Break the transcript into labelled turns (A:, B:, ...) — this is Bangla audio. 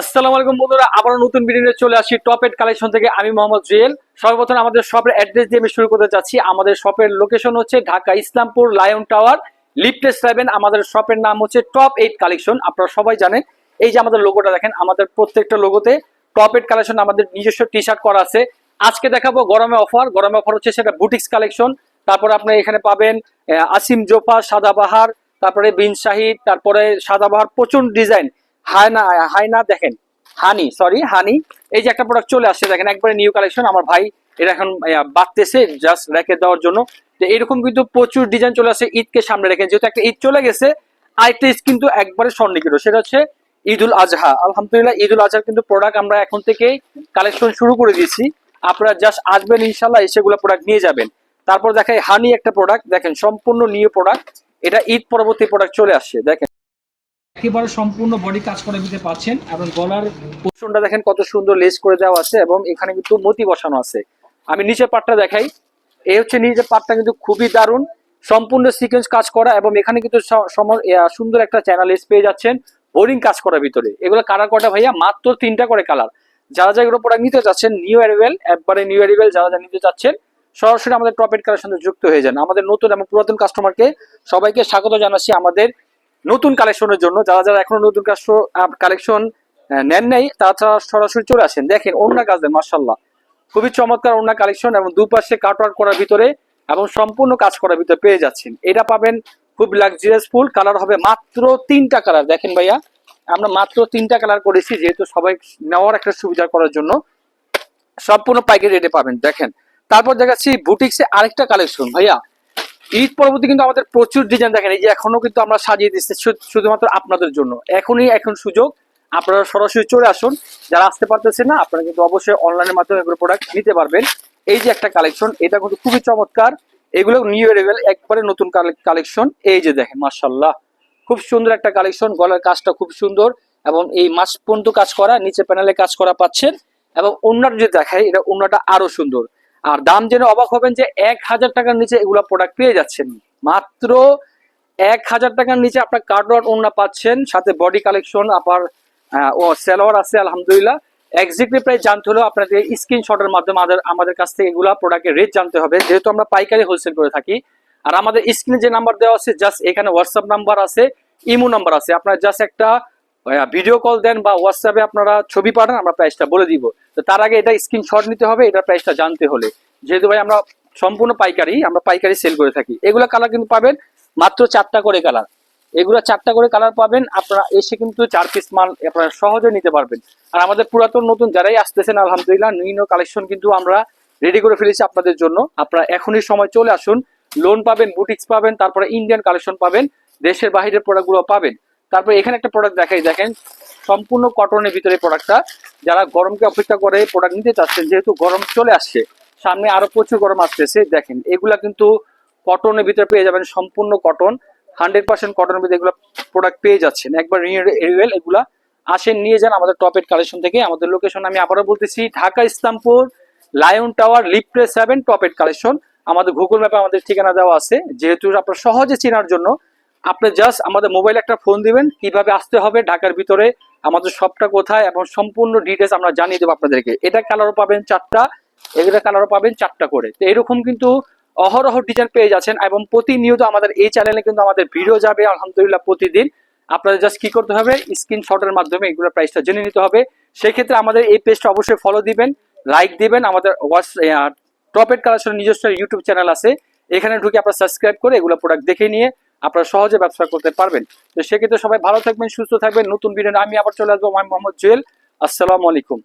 A: আসসালামু আলাইকুম বন্ধুরা আবার নতুন ভিডিও চলে আসি টপ এড কালেকশন থেকে। আমি মোহাম্মদ জুয়েল। সর্বপ্রথম আমাদের শপের অ্যাড্রেস দিয়ে আমি শুরু করতে চাচ্ছি আমাদের শপের লোকেশন হচ্ছে ঢাকা ইসলামপুর লায়ন টাওয়ার লিফটেস সেভেন আমাদের শপের নাম হচ্ছে টপ এইট কালেকশন আপনারা সবাই জানেন, এই যে আমাদের লোগোটা দেখেন, আমাদের প্রত্যেকটা লোগোতে টপ এইট কালেকশন আমাদের নিজস্ব টি শার্ট করা আছে। আজকে দেখাবো গরমে অফার। গরমে অফার হচ্ছে সেটা বুটিক্স কালেকশন তারপরে আপনি এখানে পাবেন আসিম জোফা সাদাবাহার তারপরে বিন শাহিদ, তারপরে সাদাবাহার প্রচুর ডিজাইন হায়না হায়না দেখেন। Honey sorry honey. এই যে একটা প্রোডাক্ট চলে আসছে, দেখেন একবারে নিউ কালেকশন আমার ভাই এটা এখন বাড়তেছে জাস্ট রেখে দেওয়ার জন্য। এরকম কিন্তু প্রচুর ডিজাইন চলে আসছে ঈদকে সামনে রেখে। যেহেতু একটা ঈদ চলে গেছে, আরেকটা ঈদ কিন্তু একবারে স্বর্ণিকিত সেটা হচ্ছে ঈদুল আজহা। আলহামদুলিল্লাহ, ঈদুল আজহার কিন্তু প্রোডাক্ট আমরা এখন থেকেই কালেকশন শুরু করে দিয়েছি। আপনারা জাস্ট আসবেন ইনশাল্লাহ সেগুলো প্রোডাক্ট নিয়ে যাবেন। তারপর দেখাই হানি একটা প্রোডাক্ট দেখেন, সম্পূর্ণ নিউ প্রোডাক্ট এটা ঈদ পরবর্তী প্রোডাক্ট চলে আসছে। দেখেন। একেবারে সম্পূর্ণ বডি কাজ করে দিতে পারছেন এবং গলার পোর্শনটা দেখেন কত সুন্দর লেস করে দেওয়া আছে এবং এখানে কিন্তু মতি বসানো আছে। আমি নিচের পাটটা দেখাই। এই হচ্ছে নিচের পাটটা কিন্তু খুবই দারুণ। সম্পূর্ণ সিকোয়েন্স কাজ করা এবং এখানে কিন্তু সুন্দর একটা চ্যানেল লেস পেয়ে যাচ্ছেন বোরিং কাজ করার ভিতরে। এগুলো কালার কটা ভাইয়া? মাত্র তিনটা করে কালার যারা যারা এগুলো প্রোডাক্ট নিতে চাচ্ছেন নিউ অ্যারিভেল একবারে নিউ অ্যারিভেল যারা যারা নিতে চাচ্ছেন, সরাসরি আমাদের টপ এড কালার সঙ্গে যুক্ত হয়ে যান। আমাদের নতুন এবং পুরাতন কাস্টমারকে সবাইকে স্বাগত জানাচ্ছি আমাদের নতুন কালেকশনের জন্য, যারা যারা এখনও নতুন কালেকশন নেন নাই, তারা সরাসরি চলে আসেন। দেখেন অন্য কাজে মার্শাল্লাহ খুবই চমৎকার অন্য কালেকশন এবং দুপাশে কাটওয়ার্ক করার ভিতরে এবং সম্পূর্ণ কাজ করার ভিতরে পেয়ে যাচ্ছেন। এটা পাবেন খুব লাক্সারিয়াস ফুল, কালার হবে মাত্র তিনটা কালার। দেখেন ভাইয়া, আমরা মাত্র তিনটা কালার করেছি, যেহেতু সবাই নেওয়ার একটা সুবিধা করার জন্য। সম্পূর্ণ পাইকারি রেটে পাবেন, দেখেন। তারপর দেখাচ্ছি বুটিক্সে আরেকটা কালেকশন, ভাইয়া। ঈদ পরবর্তী কিন্তু আমাদের প্রচুর ডিজাইন দেখেন, এই যে এখনও কিন্তু আমরা সাজিয়ে দিচ্ছি শুধুমাত্র আপনাদের জন্য। এখনই এখন সুযোগ, আপনারা সরাসরি চলে আসুন। যারা আসতে পারতেছেন না, আপনারা কিন্তু অবশ্যই অনলাইনের মাধ্যমে এগুলো প্রোডাক্ট নিতে পারবেন। এই যে একটা কালেকশন এটা কিন্তু খুবই চমৎকার। এগুলো নিউ এরেবেল একবারে নতুন কালেকশন এই যে দেখেন মার্শাল্লাহ খুব সুন্দর একটা কালেকশন গলার কাজটা খুব সুন্দর এবং এই মাস পর্যন্ত কাজ করা, নিচে প্যানেলে কাজ করা পাচ্ছেন। এবং অন্যটা যদি দেখায় এটা অন্যটা আরও সুন্দর। আর দাম জেনে অবাক হবেন যে এক হাজার টাকার নিচে এগুলা প্রোডাক্ট পেয়ে যাচ্ছেন। মাত্র এক হাজার টাকার নিচে আপনার কার্ডওয়ার ওন্না পাচ্ছেন, সাথে বডি কালেকশন আপনার ও সেলোয়ার আছে, আলহামদুলিল্লাহ। এক্সাক্টলি প্রায় জানতে হলেও আপনাদের স্ক্রিনশটের মাধ্যমে আমাদের আমাদের কাছ থেকে এগুলা প্রোডাক্টের রেট জানতে হবে। যেহেতু আমরা পাইকারি হোলসেল করে থাকি, আর আমাদের স্ক্রিনে যে নাম্বার দেওয়া আছে জাস্ট এখানে হোয়াটসঅ্যাপ নাম্বার আছে ইমো নাম্বার আছে। আপনার জাস্ট একটা ভিডিও কল দেন বা হোয়াটসঅ্যাপে আপনারা ছবি পাঠান, আমরা প্রাইসটা বলে দিব। তো তার আগে এটা স্ক্রিনশট নিতে হবে এটার প্রাইসটা জানতে হলে। যেহেতু ভাই আমরা সম্পূর্ণ পাইকারি, আমরা পাইকারি সেল করে থাকি। এগুলা কালার কিন্তু পাবেন মাত্র চারটা করে কালার এগুলো চারটা করে কালার পাবেন, আপনারা এসে কিন্তু চার পিস মাল আপনারা সহজে নিতে পারবেন। আর আমাদের পুরাতন, নতুন যারাই আসতেছেন, আলহামদুলিল্লাহ, নিম্ন কালেকশন কিন্তু আমরা রেডি করে ফেলেছি আপনাদের জন্য। আপনারা এখনই সময় চলে আসুন লোন পাবেন বুটিক্স পাবেন, তারপরে ইন্ডিয়ান কালেকশন পাবেন, দেশের বাহিরের প্রোডাক্টগুলো পাবেন। তারপরে এখানে একটা প্রোডাক্ট দেখাই, দেখেন, সম্পূর্ণ কটনের ভিতরে প্রোডাক্টটা যারা গরমকে অপেক্ষা করে প্রোডাক্ট নিতে চাচ্ছেন, যেহেতু গরম চলে আসছে, সামনে আরও প্রচুর গরম আসতেছে, দেখেন, এগুলা কিন্তু কটনের ভিতরে পেয়ে যাবেন সম্পূর্ণ কটন হান্ড্রেড পার্সেন্ট কটনের ভিতরে এগুলো প্রোডাক্ট পেয়ে যাচ্ছেন। একবার রিনিউয়েল এগুলা আসেন, নিয়ে যান আমাদের টপের কালেকশন থেকে। আমাদের লোকেশন আমি আবারও বলতেছি, ঢাকা ইসলামপুর লায়ন টাওয়ার লিপ্রে সেভেন টপের কালেকশন আমাদের গুগল ম্যাপে আমাদের ঠিকানা দেওয়া আছে। যেহেতু আপনার সহজে চেনার জন্য আপনি জাস্ট আমাদের মোবাইলে একটা ফোন দিবেন, কীভাবে আসতে হবে, ঢাকার ভিতরে, আমাদের সবটা কোথায়, এবং সম্পূর্ণ ডিটেলস আমরা জানিয়ে দেবো আপনাদেরকে। এটা কালারও পাবেন চারটা, এগুলো কালারও পাবেন চারটা করে। তো এরকম কিন্তু অহরহ ডিজাইন পেয়ে যাচ্ছেন, এবং প্রতিনিয়ত আমাদের এই চ্যানেলে কিন্তু আমাদের ভিডিও যাবে, আলহামদুলিল্লাহ, প্রতিদিন। আপনাদের জাস্ট কি করতে হবে? স্ক্রিনশটের মাধ্যমে এগুলোর প্রাইসটা জেনে নিতে হবে। সেক্ষেত্রে আমাদের এই পেজটা অবশ্যই ফলো দিবেন লাইক দিবেন। আমাদের হোয়াটস টপের কালেকশনের নিজস্ব ইউটিউব চ্যানেল আছে। এখানে ঢুকে আপনারা সাবস্ক্রাইব করে এগুলো প্রোডাক্ট দেখে নিয়ে আপনারা সহজে ব্যবসা করতে পারবেন। তো সেক্ষেত্রে সবাই ভালো থাকবেন, সুস্থ থাকবেন। নতুন ভিডিও আমি আবার চলে আসব, আমি মোহাম্মদ জুয়েল। আসসালামু আলাইকুম।